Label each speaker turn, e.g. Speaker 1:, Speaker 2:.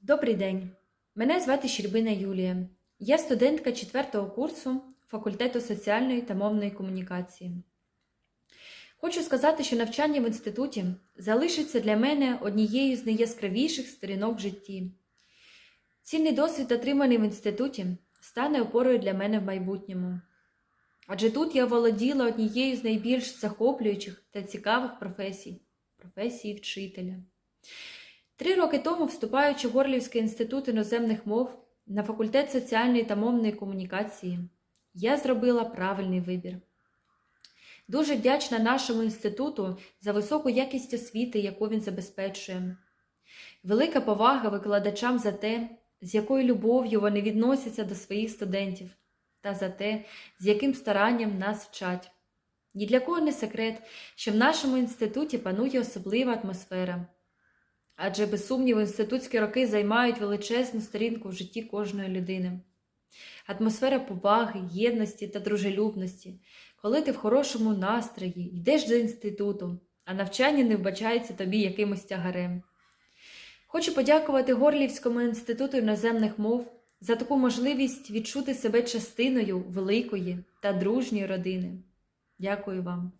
Speaker 1: Добрий день. Мене звати Щербина Юлія. Я студентка 4 курсу факультету соціальної та мовної комунікації. Хочу сказати, що навчання в інституті залишиться для мене однією з найяскравіших сторінок в житті. Цінний досвід, отриманий в інституті, стане опорою для мене в майбутньому. Адже тут я володіла однією з найбільш захоплюючих та цікавих професій професії вчителя. Три роки тому, вступаючи в Горлівський інститут іноземних мов на факультет соціальної та мовної комунікації, я зробила правильний вибір. Дуже вдячна нашому інституту за високу якість освіти, яку він забезпечує. Велика повага викладачам за те, з якою любов'ю вони відносяться до своїх студентів, та за те, з яким старанням нас вчать. Ні для кого не секрет, що в нашому інституті панує особлива атмосфера. Адже, без сумніву, інститутські роки займають величезну сторінку в житті кожної людини. Атмосфера поваги, єдності та дружелюбності, коли ти в хорошому настрої, йдеш до інституту, а навчання не вбачається тобі якимось тягарем. Хочу подякувати Горлівському інституту іноземних мов за таку можливість відчути себе частиною великої та дружньої родини. Дякую вам.